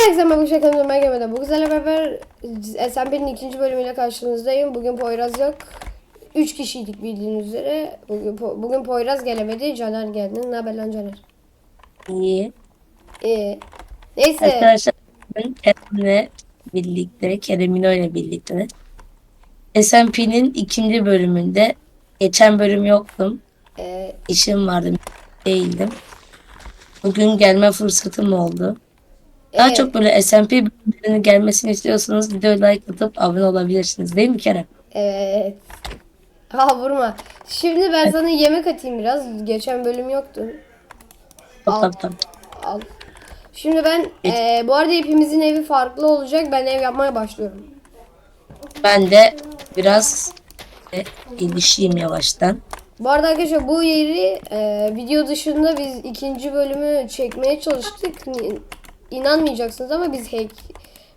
Herkese bu şekilde ben gelmeden bu güzel beraber SMP''nin ikinci bölümüyle karşınızdayım. Bugün Poyraz yok. Üç kişiydik bildiğiniz üzere. Bugün, Po- bugün Poyraz gelemedi. Caner geldi. Ne haber lan Caner? İyi. İyi. Neyse. Arkadaşlar bugün Kerem'le birlikte, Kerem'in ile birlikte SMP'nin ikinci bölümünde geçen bölüm yoktum. e, İşim vardı, değildim. Bugün gelme fırsatım oldu. Daha Evet. çok böyle SMP bölümlerinin gelmesini istiyorsanız videoya like atıp abone olabilirsiniz. Değil mi Kerem? evet. Ha vurma. Şimdi ben sana yemek atayım biraz. Geçen bölüm yoktu. Al. Tamam tamam. Al. Şimdi ben e, bu arada hepimizin evi farklı olacak. Ben ev yapmaya başlıyorum. Ben de biraz e, gelişeyim yavaştan. Bu arada arkadaşlar bu yeri e, video dışında biz ikinci bölümü çekmeye çalıştık. İnanmayacaksınız ama biz hack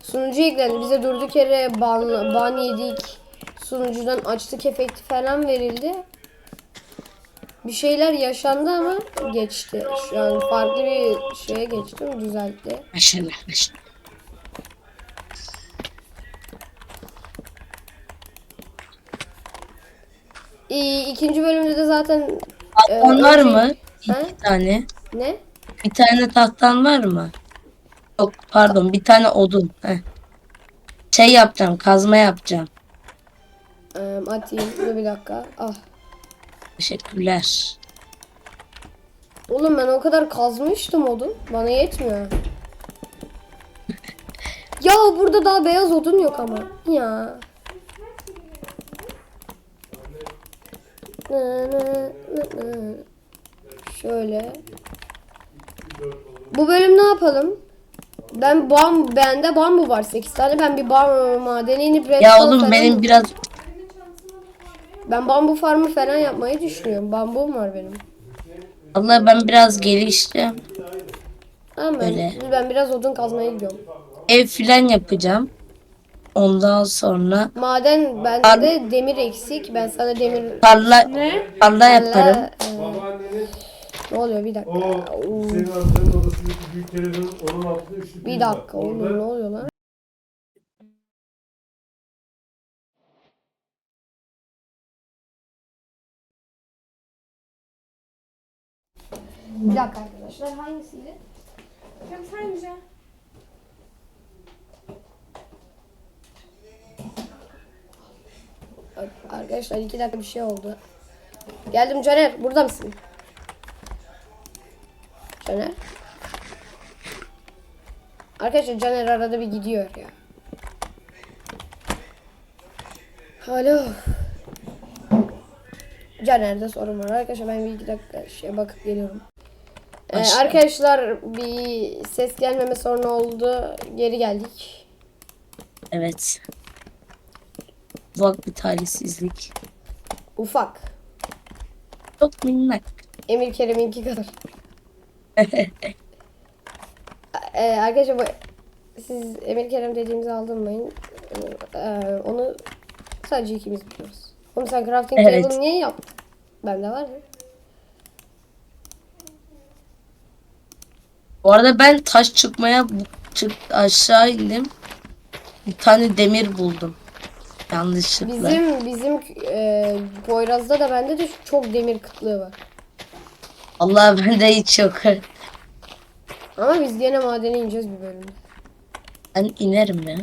sunucu eklendi. Bize durduk yere ban, ban yedik. Sunucudan açtık efekti falan verildi. Bir şeyler yaşandı ama geçti. Şu an farklı bir şeye geçtim. Düzeltti. Maşallah maşallah. İ- ikinci bölümde de zaten e, Tahtan var önce- mı? Ha? İki tane. Ne? Bir tane tahtan var mı? Yok pardon bir tane odun. Heh. Şey yapacağım kazma yapacağım. E, atayım. Dur bir dakika. Ah. Teşekkürler. Oğlum ben o kadar kazmıştım odun. Bana yetmiyor. ya burada daha beyaz odun yok ama. Ya. Şöyle. Bu bölüm ne yapalım? Ben bam bende bambu var 8 tane. Ben bir bambu madeni inip Ya oğlum falan- benim biraz ben bambu farmı falan yapmayı düşünüyorum. Bambum var benim. Allah ben biraz geliştim. Ama ben, Öyle. ben biraz odun kazmaya gidiyorum. Ev filan yapacağım. Ondan sonra Maden bende de demir eksik. Ben sana demir... tarla tarla yaparım. Valla, e, ne oluyor bir dakika. O Oo, senin amcanın odasındaki büyük televizyon onun altında üçlü Bir var. dakika oğlum Orada ne oluyor lan? Bir dakika arkadaşlar hangisiydi? Yok sence. Arkadaşlar iki dakika bir şey oldu. Geldim Caner burada mısın? Caner? Arkadaşlar Caner arada bir gidiyor ya. Alo. Caner'de sorun var. Arkadaşlar ben bir iki dakika şey bakıp geliyorum. Ee, arkadaşlar bir ses gelmeme sorunu oldu. Geri geldik. Evet. Ufak bir talihsizlik. Ufak. Çok minnak. Emir Kerem'inki kadar. Ee, arkadaşlar bu, siz Emir Kerem dediğimizi aldırmayın. Ee, onu sadece ikimiz biliyoruz. Oğlum sen crafting Evet. table niye yaptın? Bende var mı? Bu arada ben taş çıkmaya çık aşağı indim. Bir tane demir buldum. Yanlışlıkla. Bizim bizim e, Poyraz'da da bende de çok demir kıtlığı var. Allah bende hiç yok. Ama biz gene madene ineceğiz bir bölümde. Ben inerim ya.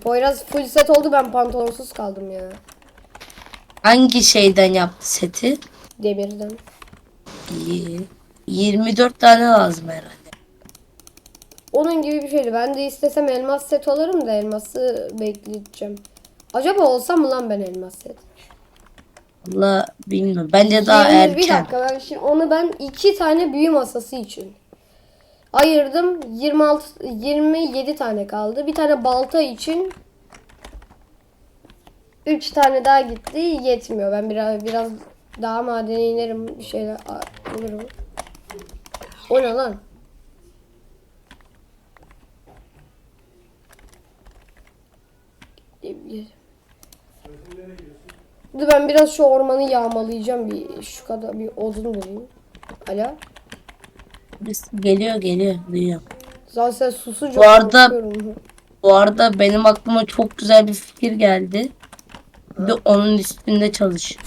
Poyraz full set oldu ben pantolonsuz kaldım ya. Hangi şeyden yaptı seti? Demirden. İyi. 24 tane lazım herhalde. Onun gibi bir şeydi. Ben de istesem elmas set alırım da elması bekleteceğim. Acaba olsam mı lan ben elmas set? Allah bilmiyorum. Bence daha Yirmi- Bir erken. dakika ben şimdi onu ben iki tane büyü masası için ayırdım. 26 27 tane kaldı. Bir tane balta için 3 tane daha gitti. Yetmiyor. Ben biraz biraz daha madene inerim. Bir şeyler alırım. O ne lan? Dur ben biraz şu ormanı yağmalayacağım bir şu kadar bir odun bulayım. Biz- Geliyor geliyor duyuyorum. Zaten sen susunca Bu arada- korkuyorum. Bu arada benim aklıma çok güzel bir fikir geldi. Bir onun üstünde çalış.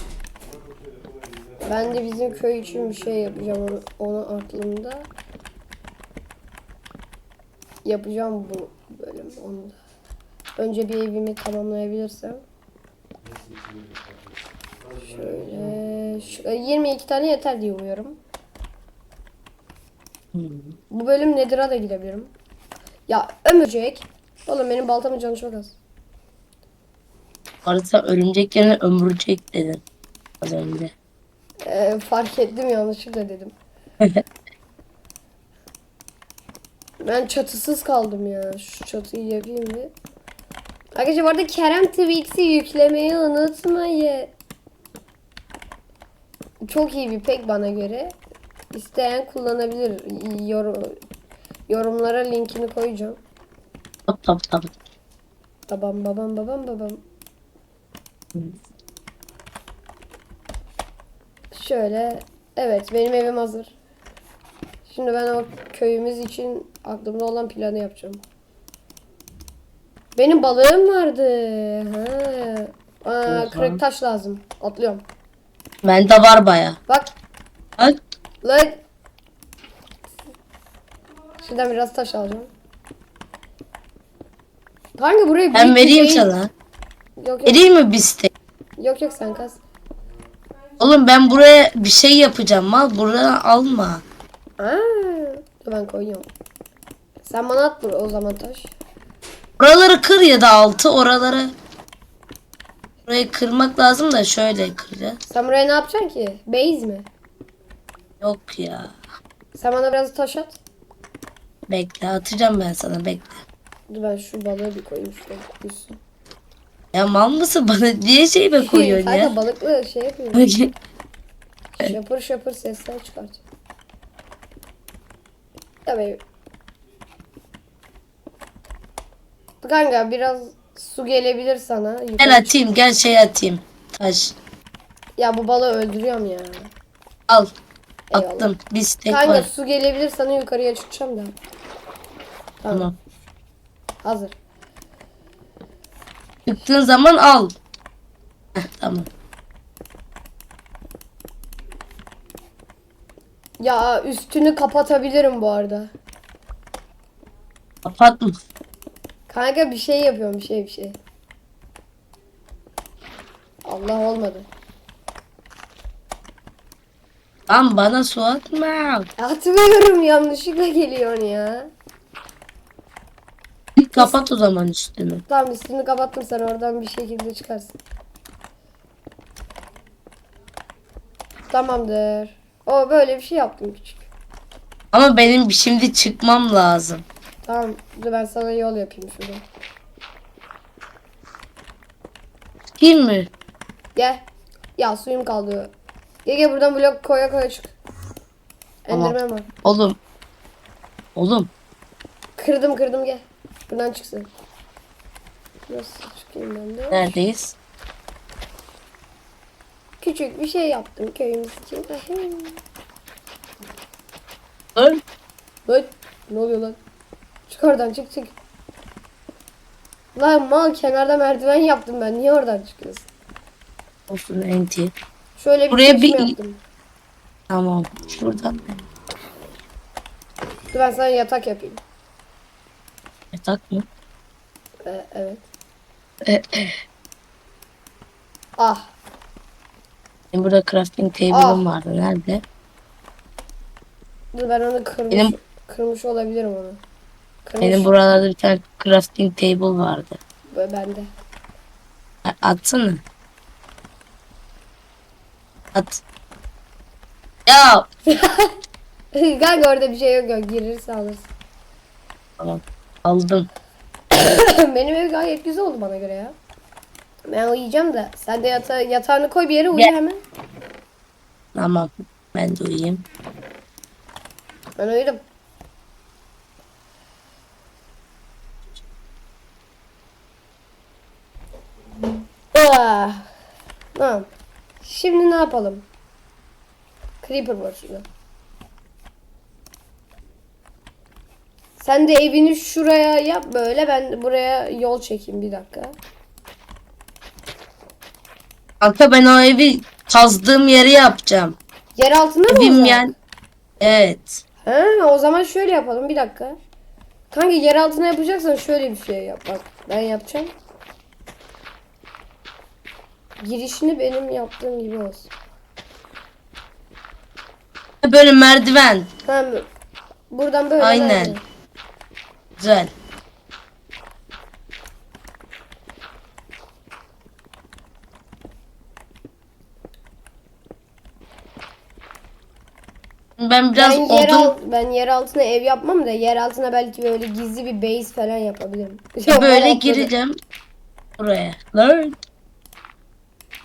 Ben de bizim köy için bir şey yapacağım onu, onu aklımda. Yapacağım bu bölüm onu da. Önce bir evimi tamamlayabilirsem. Şöyle şu- 22 tane yeter diye umuyorum. Bu bölüm Nether'a da gidebilirim. Ya ömürcek. Oğlum benim baltamın canı çok az. Sen örümcek yerine ömürcek dedin. Az önce. Ee, fark ettim yanlışlıkla dedim. ben çatısız kaldım ya. Şu çatıyı yapayım bir. Arkadaşlar bu arada Kerem Twix'i yüklemeyi unutmayın. Çok iyi bir pek bana göre. İsteyen kullanabilir. Yorum, yorumlara linkini koyacağım. Tap tap tap. Babam babam babam babam. Şöyle. Evet benim evim hazır. Şimdi ben o köyümüz için aklımda olan planı yapacağım. Benim balığım vardı. Ha. Aa, kırık taş lazım. Atlıyorum. Bende var baya. Bak. Bak Lan. Şuradan biraz taş alacağım. Kanka burayı ben büyük bir vereyim şey- sana. Yok yok. Vereyim mi biste? Yok yok sen kas. Oğlum ben buraya bir şey yapacağım mal. Buradan alma. Aa, dur ben koyuyorum. Sen bana at bur- o zaman taş. Oraları kır ya da altı oraları. Burayı kırmak lazım da şöyle kıracağız. Sen buraya ne yapacaksın ki? Base mi? Yok ya. Sen bana biraz taş at. Bekle atacağım ben sana bekle. Dur ben şu balığı bir koyayım şuraya. Yüzsün. Ya mal mısın bana niye şeyime koyuyorsun Kanka ya? balıklı şey yapıyor. şapır şapır sesler çıkart. Tabii. Kanka biraz su gelebilir sana. Yukarı gel atayım gel şey atayım. Taş. Ya bu balığı öldürüyorum ya. Al. Eyvallah. Attım. Bir stek Kanka var. su gelebilir sana yukarıya çıkacağım da. Tamam. Tamam. Hazır. Çıktığın zaman al. Heh, tamam. Ya üstünü kapatabilirim bu arada. Kapatma. Kanka bir şey yapıyorum bir şey bir şey. Allah olmadı. Lan bana su atma. Atmıyorum yanlışlıkla geliyorsun ya. Kapat o zaman üstünü. Tamam üstünü kapattım sen oradan bir şekilde çıkarsın. Tamamdır. O böyle bir şey yaptım küçük. Ama benim şimdi çıkmam lazım. Tamam dur ben sana yol yapayım şurada. Değil mi? Gel. Ya suyum kaldı. Gel gel buradan blok koya koya çık. Tamam. Enderman var. Oğlum. Oğlum. Kırdım kırdım gel. Buradan çıksın. Nasıl çıkayım ben de? Neredeyiz? Küçük bir şey yaptım köyümüz için. Dur. Lan ne oluyor lan? Çık oradan çık çık. Lan mal kenarda merdiven yaptım ben. Niye oradan çıkıyorsun? Olsun enti. Şöyle bir Buraya bir- yaptım. Tamam. Şuradan. Dur ben sana yatak yapayım. Yatak mı? Ee, evet. E, Ah. Benim burada crafting table'ım vardı. Nerede? Dur ben onu kırmış, Benim- kırmış olabilirim onu. Benim buralarda bir tane crafting table vardı. Bende. Atsana. At. Ya. Kanka orada bir şey yok yok. Girirse alırsın. Tamam. Aldım. Benim ev gayet güzel oldu bana göre ya. Ben uyuyacağım da. Sen de yata yatağını koy bir yere uyu Gel. hemen. Tamam. Ben de uyuyayım. Ben uyudum. Ah. Tamam. Şimdi ne yapalım? Creeper var şurada. Sen de evini şuraya yap böyle. Ben buraya yol çekeyim bir dakika. Kanka ben o evi kazdığım yeri yapacağım. Yer altında mı? Evim yani. Evet. Ha, o zaman şöyle yapalım bir dakika. Kanka yer altına yapacaksan şöyle bir şey yap bak. Ben yapacağım. Girişini benim yaptığım gibi olsun. Böyle merdiven. Tamam. Buradan böyle. Aynen. verdim. Güzel. Ben biraz Ben yer, odun alt, ben yer altına ev yapmam da yer altına belki böyle gizli bir base falan yapabilirim. Yok, böyle gireceğim buraya. Learn.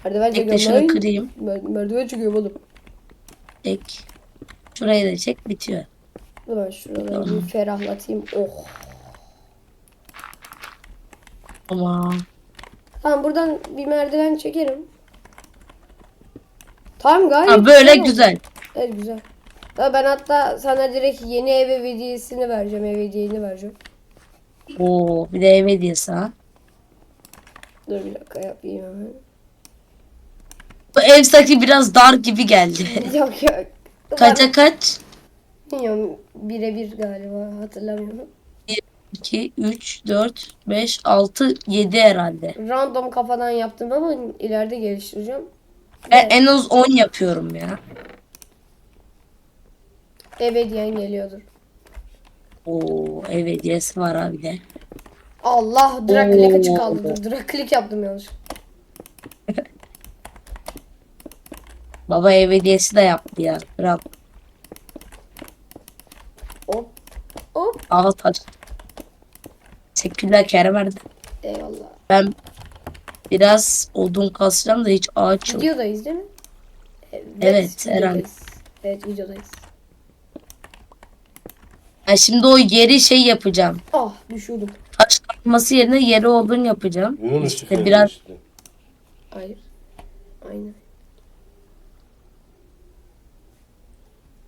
Merdiven Tek de çekiyorum. şunu lan. kırayım. Mer- merdiven çekiyorum oğlum. Tek. Şurayı da çek bitiyor. Ben şuraları bir ferahlatayım. Oh. Ama Tamam buradan bir merdiven çekerim. Tamam gayet ha, böyle güzel oldu. güzel. Evet güzel. Ya ben hatta sana direkt yeni ev hediyesini vereceğim. Ev hediyeni vereceğim. Oo, bir de ev hediyesi ha. Dur bir dakika yapayım hemen. Bu ev sanki biraz dar gibi geldi. yok yok. Kaça kaç? Bilmiyorum. Birebir galiba hatırlamıyorum. 2, 3, 4, 5, 6, 7 herhalde. Random kafadan yaptım ama ileride geliştireceğim. Ben en az 10 yapıyorum ya. Ev hediyen geliyordur. Oo, ev hediyesi var abi de. Allah drag click açık Oo. kaldı. Dur drag click yaptım yanlış. Baba ev hediyesi de yaptı ya. Kral. Hop. Hop. Al taş. Teşekkürler Kerem verdi. Eyvallah. Ben biraz odun kasacağım da hiç ağaç yok. Videodayız değil mi? Evet, Evet, herhalde. Evet videodayız. Ben şimdi o yeri şey yapacağım. Ah düşürdüm. Taş kalması yerine yeri odun yapacağım. Bunun İşte ışıkları biraz işte. Hayır. Aynen.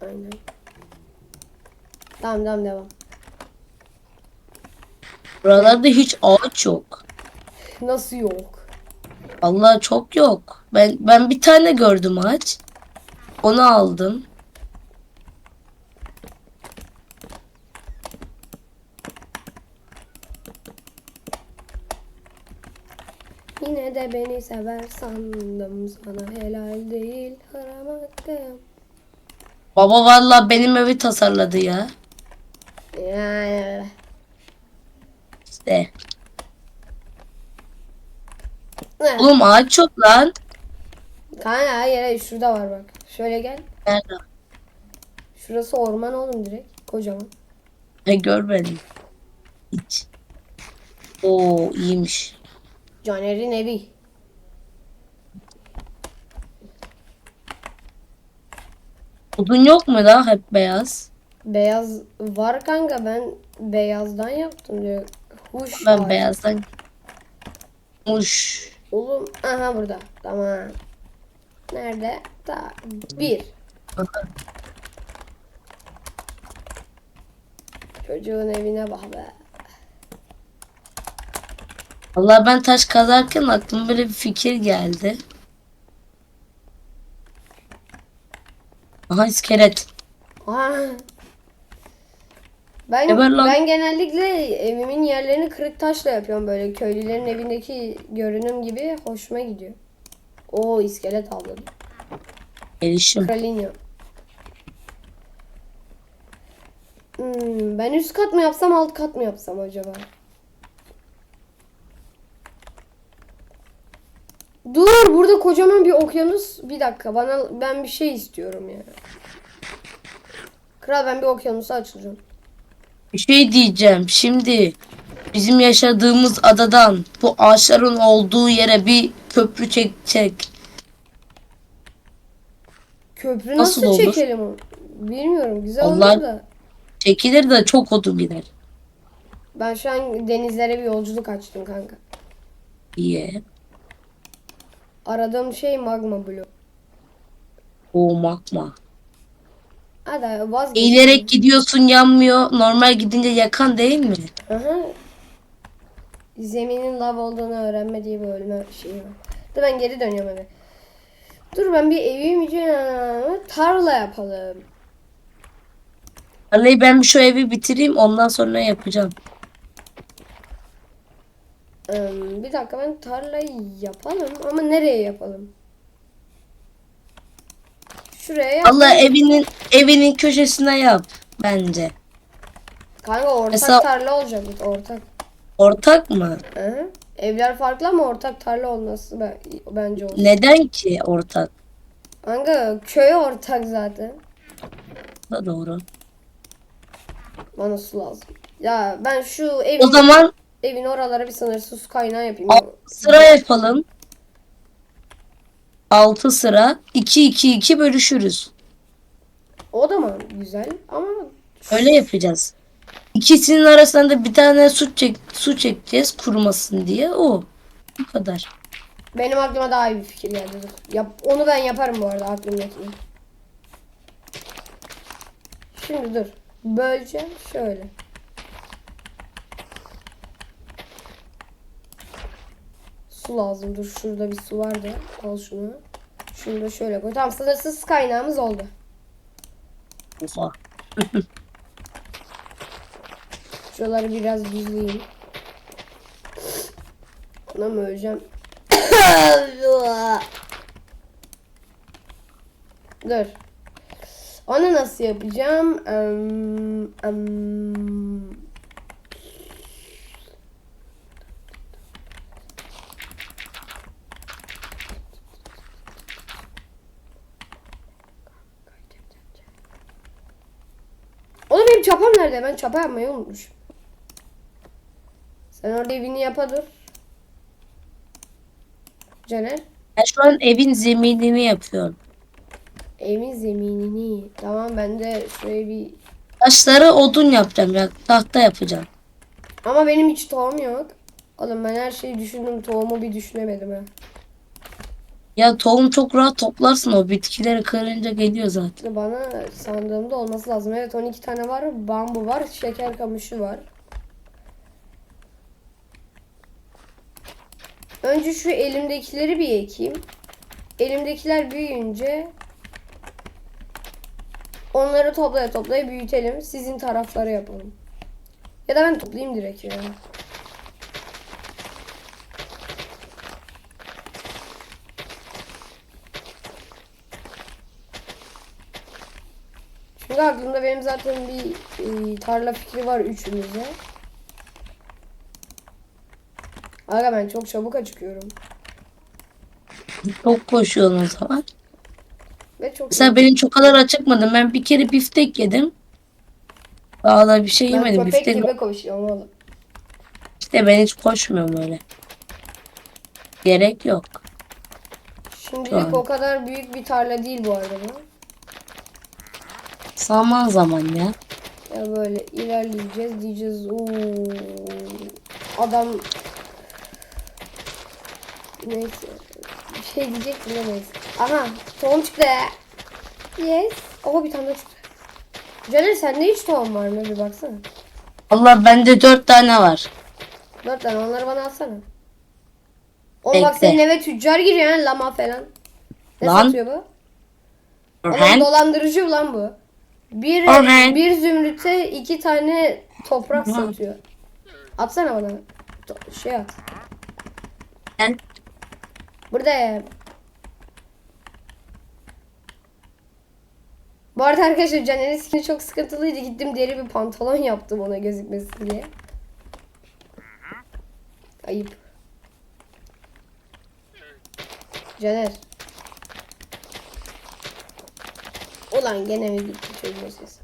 Aynen. Tamam tamam devam. buralarda hiç ağaç yok. Nasıl yok? Allah çok yok. Ben ben bir tane gördüm ağaç. Onu aldım. Yine de beni sever sandım sana helal değil haram hakkım. Baba valla benim evi tasarladı ya. Yani İşte. Ne? Oğlum ağaç yok lan. Kanka hayır hayır şurada var bak. Şöyle gel. Nerede? Şurası orman oğlum direkt. Kocaman. Ne görmedim. Hiç. Oo iyiymiş. Caner'in evi. Odun yok mu da hep beyaz? Beyaz var kanka ben beyazdan yaptım diyor. Huş Ben ağacı. beyazdan. Uş. Oğlum aha burada. Tamam. Nerede? Ta bir. Çocuğun evine bak be. Allah ben taş kazarken aklıma böyle bir fikir geldi. Aha iskelet. Aha. Ben lan. ben genellikle evimin yerlerini kırık taşla yapıyorum böyle köylülerin evindeki görünüm gibi hoşuma gidiyor. O iskelet avladı. Gelişim. Kralinya. Hmm, ben üst kat mı yapsam alt kat mı yapsam acaba? Dur burada kocaman bir okyanus. Bir dakika bana ben bir şey istiyorum ya. Kral ben bir okyanusa açılacağım. Bir şey diyeceğim. Şimdi bizim yaşadığımız adadan bu ağaçların olduğu yere bir köprü çekecek. Köprü Nasıl nasıl, olur? çekelim onu? Bilmiyorum güzel Allah- olur da. Çekilir de çok odun gider. Ben şu an denizlere bir yolculuk açtım kanka. İyi. Aradığım şey magma bloğu. O magma. Hadi vazgeç. Eğilerek gidiyorsun yanmıyor. Normal gidince yakan değil mi? Aha. Zeminin lav olduğunu öğrenme diye bir ölme şeyi var. Dur ben geri dönüyorum eve. Dur ben bir evim için tarla yapalım. Vallahi ben şu evi bitireyim ondan sonra yapacağım. Bir dakika ben tarlayı yapalım ama nereye yapalım? Şuraya yap. Allah evinin evinin köşesine yap bence. Kanka ortak Mesela- tarla olacak ortak. Ortak mı? Hı? Evler farklı ama ortak tarla olması ben- bence olur. Neden ki ortak? Kanka köy ortak zaten. Da doğru. Bana su lazım. Ya ben şu evin, O zaman evin oralara bir sınırsız su kaynağı yapayım. altı sıra yapalım. 6 sıra 2 2 2 bölüşürüz. O da mı güzel ama Öyle yapacağız. İkisinin arasında da bir tane su çek su çekeceğiz kurumasın diye. O. Bu kadar. benim aklıma daha iyi bir fikir geldi. Yap, onu ben yaparım bu arada aklımdakini. Şimdi dur. Böleceğim şöyle. Su lazım. Dur şurada bir su vardı. Al şunu. Şunu da şöyle koy. Tamam sınırsız kaynağımız oldu. Oha. Şuraları biraz düzleyeyim. Ona mı öleceğim? Dur. Onu nasıl yapacağım? Em, em. Oğlum benim çapam nerede? Ben çapa yapmayı unutmuşum. Sen orada evini yapa dur. Caner. Ben şu an evin zeminini yapıyorum. Evin zeminini. Tamam ben de şuraya bir... Taşları odun yapacağım ya. Tahta yapacağım. Ama benim hiç tohum yok. Oğlum ben her şeyi düşündüm. Tohumu bir düşünemedim ha. Ya tohum çok rahat toplarsın o bitkileri kırınca geliyor zaten. Bana sandığımda olması lazım. Evet 12 tane var. Bambu var. Şeker kamışı var. Önce şu elimdekileri bir ekeyim. Elimdekiler büyüyünce onları toplaya toplaya büyütelim. Sizin tarafları yapalım. Ya da ben toplayayım direkt ya. Aklımda benim zaten bir e, tarla fikri var üçümüzde. Aga ben çok çabuk acıkıyorum. Çok koşuyorsun o zaman. Ve çok Mesela benim çok kadar acıkmadım. Ben bir kere biftek yedim. Vallahi bir şey ben yemedim. köpek Biftek gibi koşuyorum oğlum. işte ben hiç koşmuyorum öyle. Gerek yok. Şimdilik o kadar büyük bir tarla değil bu arada. Zaman zaman ya. Ya böyle ilerleyeceğiz diyeceğiz. Oo, adam neyse bir şey diyecektim de neyse. Aha tohum çıktı. Yes. Oha bir tane daha çıktı. Caner sende hiç tohum var mı bir baksana. Allah bende dört tane var. Dört tane onları bana alsana. Oğlum bak Bekle. senin eve tüccar giriyor ha lama falan. Ne Lan. satıyor bu? Oğlum Orhan. dolandırıcı lan bu. Bir, Orhan. bir zümrüte iki tane toprak Orhan. satıyor. Atsana bana. To- Şey at. Gel. Burada ya. Bu arada arkadaşlar Caner'in skini çok sıkıntılıydı. Gittim deri bir pantolon yaptım ona gözükmesin diye. Ayıp. Caner. Ulan gene mi gitti çocuğun sesi?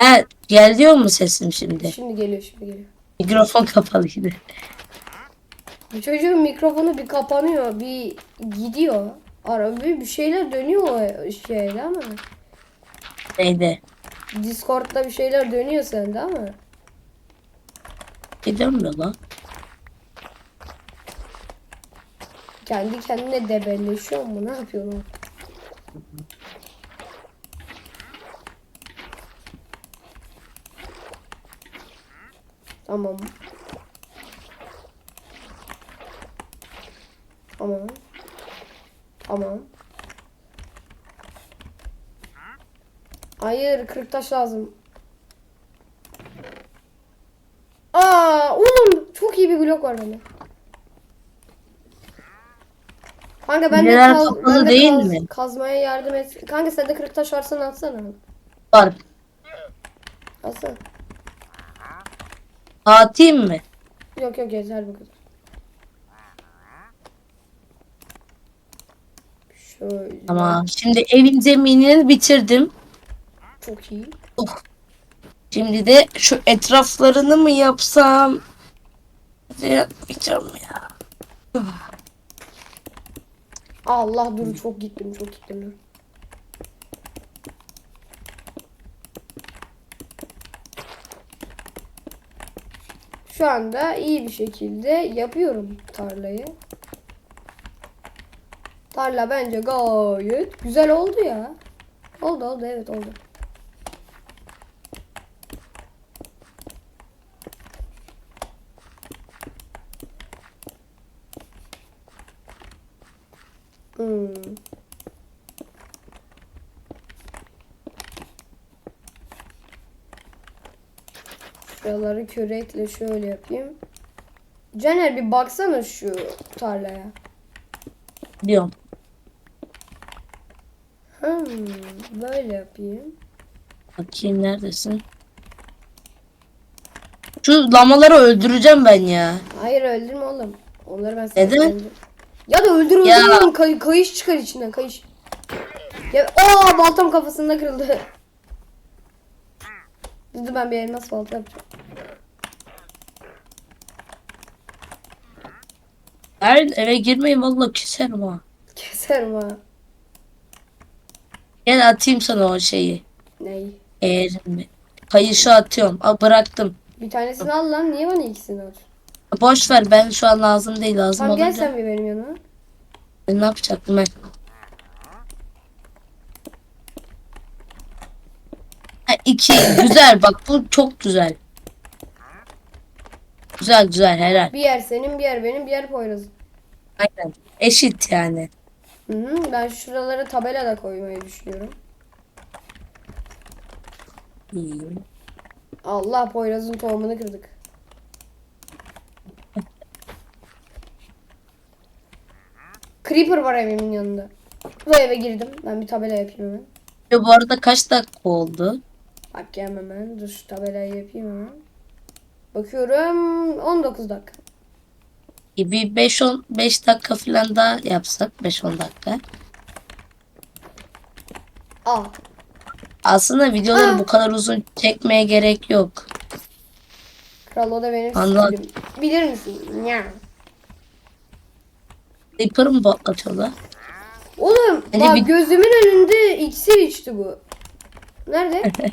Evet, geliyor mu sesim şimdi? Şimdi geliyor şimdi geliyor. Mikrofon kapalıydı. Bu çocuğun mikrofonu bir kapanıyor, bir gidiyor. Ara bir, şeyler dönüyor o şeyde ama. Neydi? Discord'da bir şeyler dönüyor sende ama. Gidemiyor lan. Kendi kendine debelleşiyor mu? Ne yapıyor o? Tamam. Tamam. Tamam. Hayır, kırık taş lazım. Aa, oğlum çok iyi bir blok var bende. Kanka ben de, Neler kaz- kapalı ben de değil kaz- mi? kazmaya yardım et. Kanka sende kırık taş varsa atsana. Var. Atsana. Atayım mı? Yok yok yeter bu kadar. Şöyle. Tamam. Şimdi evin zeminini bitirdim. Çok iyi. Şimdi de şu etraflarını mı yapsam? Yapmayacağım ya. Allah dur çok gittim çok gittim dur. Şu anda iyi bir şekilde yapıyorum tarlayı. Tarla bence gayet güzel oldu ya. Oldu oldu evet oldu. Hmm. Şuraları kürekle şöyle yapayım. Caner bir baksana şu tarlaya. Diyorum. Hmm, böyle yapayım. Bakayım neredesin? Şu lamaları öldüreceğim ben ya. Hayır öldürme oğlum. Onları ben Neden? öldürürüm. Ya da öldür öldür Ya. oğlum. Kay- kayış çıkar içinden kayış. Ya aa baltam kafasında kırıldı. Dur ben bir elmas balta yapacağım. Her eve girmeyin vallahi keserim ha. Keserim ha. Gel atayım sana o şeyi. Ney? Eğerimi. Kayışı atıyorum. Aa, bıraktım. Bir tanesini al lan. Niye bana ikisini al? Boş ver ben şu an lazım değil lazım Tamam gel olunca. sen bir benim yanıma. Ben ne yapacaktım ben? Ha, iki. güzel bak bu çok güzel. Güzel güzel helal. Bir yer senin bir yer benim bir yer Poyraz'ın. Aynen. Eşit yani. Hı hı, ben şuralara tabela da koymayı düşünüyorum. İyi. Allah Poyraz'ın tohumunu kırdık. Creeper var evimin yanında. Bu eve girdim. Ben bir tabela yapayım hemen. Ve bu arada kaç dakika oldu? Bak hemen. Dur şu tabelayı yapayım hemen. Bakıyorum 19 dakika. E, Bir 5-10 5 dakika falan daha yapsak 5-10 dakika. Al. Aslında videoları Aa. bu kadar uzun çekmeye gerek yok. Kral o da benim stilim. Bilir misin? Ya. Creeper mı patlatıyorlar? Oğlum Hani bak bir- gözümün önünde iksir içti bu. Nerede?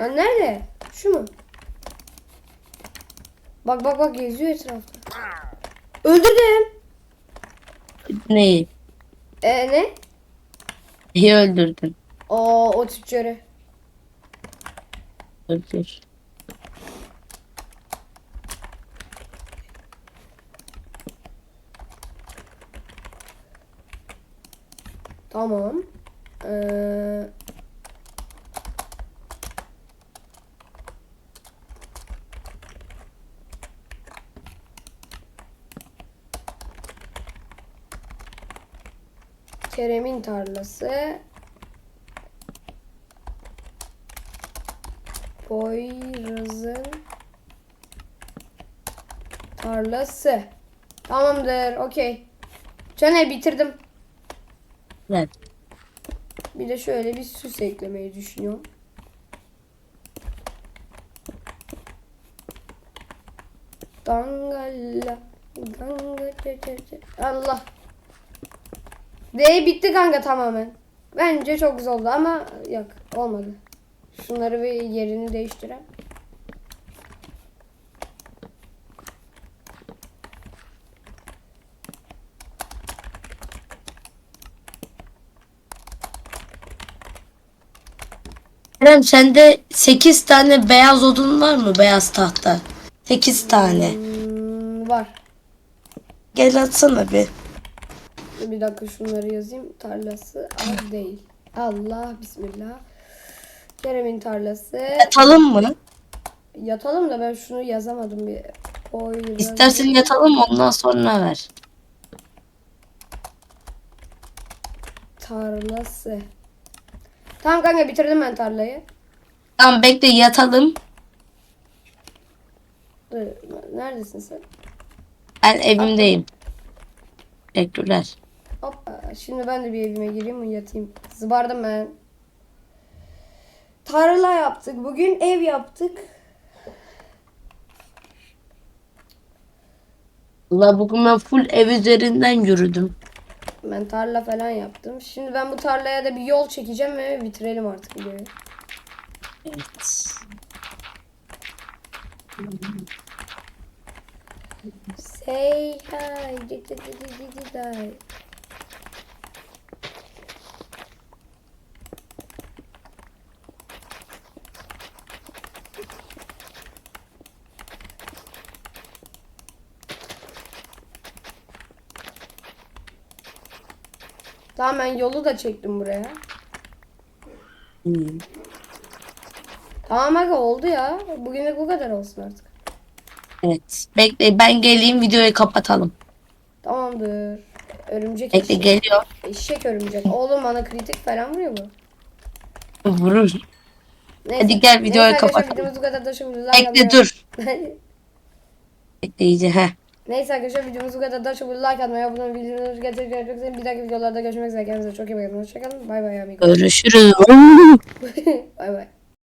Lan nerede? Şu mu? Bak bak bak geziyor etrafta. Öldürdüm. Neyi? E ne? Neyi öldürdün? Aa o tüccarı. Öldür. Tamam. Ee, Kerem'in tarlası. Poyraz'ın tarlası. Tamamdır. Okey. Caner bitirdim. Evet. Bir de şöyle bir süs eklemeyi düşünüyorum. Dangalla. Danga ce ce ce. Allah. D bitti kanka tamamen. Bence çok güzel oldu ama yok olmadı. Şunları bir yerini değiştirelim. Kerem sende 8 tane beyaz odun var mı? Beyaz tahta. 8 tane. Hmm, var. Gel atsana bir. Bir dakika şunları yazayım. Tarlası al değil. Allah bismillah. Kerem'in tarlası. Yatalım mı? Yatalım da ben şunu yazamadım bir. Oy, İstersen yatalım ondan sonra ver. Tarlası. Tamam kanka bitirdim ben tarlayı. Tamam bekle yatalım. Dur, neredesin sen? Ben evimdeyim. Teşekkürler. Şimdi ben de bir evime gireyim mi yatayım. Zıbardım ben. Tarla yaptık. Bugün ev yaptık. Valla bugün ben full ev üzerinden yürüdüm. Ben tarla falan yaptım. Şimdi ben bu tarlaya da bir yol çekeceğim ve bitirelim artık videoyu. Evet. Say hi. Tamam ben yolu da çektim buraya. Hmm. Tamam aga oldu ya. Bugünlük bu kadar olsun artık. Evet. Bekle ben geleyim videoyu kapatalım. Tamamdır. Örümcek Bekle eşek. geliyor. Eşek örümcek. Oğlum bana kritik falan vuruyor bu. Vurur. Neyse. Hadi gel, videoyu Neyse kapatalım. videomuz bu kadar da şimdi like Bekle dur. Bekle iyice heh. Neyse arkadaşlar videomuz bu kadar da şimdi like atmayı, abone olmayı, bildirimleri gerçekten çok. Bir dahaki videolarda görüşmek üzere. Kendinize çok iyi bakın. Hoşçakalın. Bay bay amigo. Görüşürüz. bay bay.